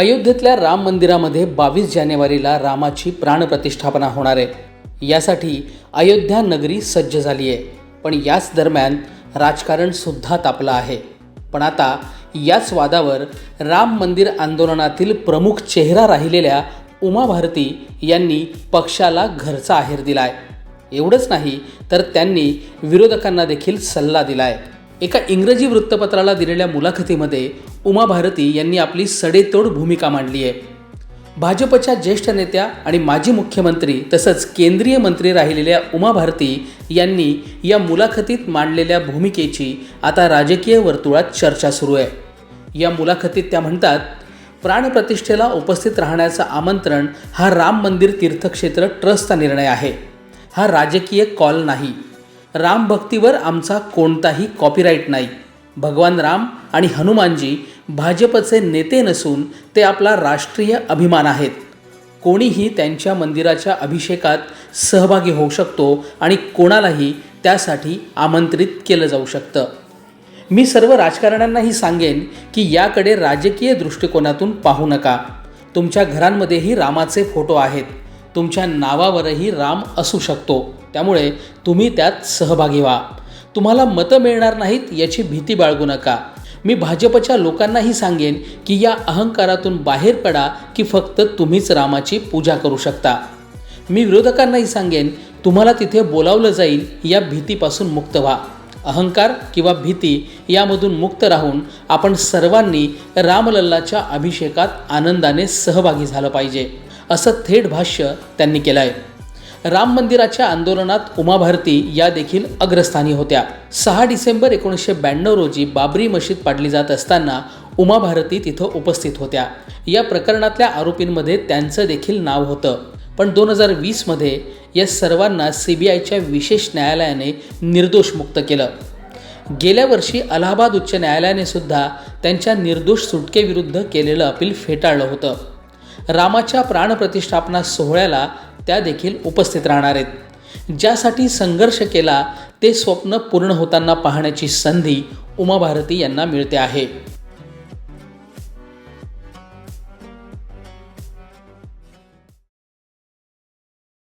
अयोध्येतल्या राम मंदिरामध्ये बावीस जानेवारीला रामाची प्राणप्रतिष्ठापना होणार आहे. यासाठी अयोध्या नगरी सज्ज झाली आहे. पण याच दरम्यान राजकारण सुद्धा तापलं आहे. पण आता याच वादावर राम मंदिर आंदोलनातील प्रमुख चेहरा राहिलेल्या उमा भारती यांनी पक्षाला घरचा आहेर दिलाय. एवढंच नाही तर त्यांनी विरोधकांना देखील सल्ला दिलाय. एका इंग्रजी वृत्तपत्राला दिलेल्या मुलाखतीमध्ये उमा भारती यांनी आपली सडेतोड भूमिका मांडली आहे. भाजपच्या ज्येष्ठ नेत्या आणि माजी मुख्यमंत्री तसंच केंद्रीय मंत्री राहिलेल्या उमा भारती यांनी या मुलाखतीत मांडलेल्या भूमिकेची आता राजकीय वर्तुळात चर्चा सुरू आहे. या मुलाखतीत त्या म्हणतात प्राणप्रतिष्ठेला उपस्थित राहण्याचं आमंत्रण हा राम मंदिर तीर्थक्षेत्र ट्रस्टचा निर्णय आहे. हा राजकीय कॉल नाही. राम भक्तीवर आमचा कोणताही कॉपीराईट नाही. भगवान राम आणि हनुमानजी भाजपचे नेते नसून ते आपला राष्ट्रीय अभिमान आहेत. कोणीही त्यांच्या मंदिराच्या अभिषेकात सहभागी होऊ शकतो आणि कोणालाही त्यासाठी आमंत्रित केलं जाऊ शकतं. मी सर्व राजकारण्यांनाही सांगेन की याकडे राजकीय दृष्टिकोनातून पाहू नका. तुमच्या घरांमध्येही रामाचे फोटो आहेत. तुमच्या नावावरही राम असू शकतो. त्यामुळे तुम्ही त्यात सहभागी व्हा. तुम्हाला मतं मिळणार नाहीत याची भीती बाळगू नका. मी भाजपच्या लोकांनाही सांगेन की या अहंकारातून बाहेर पडा की फक्त तुम्हीच रामाची पूजा करू शकता. मी विरोधकांनाही सांगेन तुम्हाला तिथे बोलावलं जाईल या भीतीपासून मुक्त व्हा. अहंकार किंवा भीती यामधून मुक्त राहून आपण सर्वांनी रामलल्लाच्या अभिषेकात आनंदाने सहभागी झालं पाहिजे. असं थेट भाष्य त्यांनी केलं आहे राम मंदिराच्या आंदोलनात उमा भारती या देखील अग्रस्थानी होत्या. सहा डिसेंबर एकोणीसशे ब्याण्णव रोजी बाबरी मशीद पाडली जात असताना उमा भारती तिथं उपस्थित होत्या. या प्रकरणातल्या आरोपींमध्ये त्यांचं देखील नाव होतं. पण दोन हजार वीसमध्ये या सर्वांना सी बी आयच्या विशेष न्यायालयाने निर्दोष मुक्त केलं. गेल्या वर्षी अलाहाबाद उच्च न्यायालयाने सुद्धा त्यांच्या निर्दोष सुटकेविरुद्ध केलेलं अपील फेटाळलं होतं. रामाच्या प्राणप्रतिष्ठापना सोहळ्याला त्या देखील उपस्थित राहणार आहेत. ज्यासाठी संघर्ष केला ते स्वप्न पूर्ण होताना पाहण्याची संधी उमा भारती यांना मिळते आहे.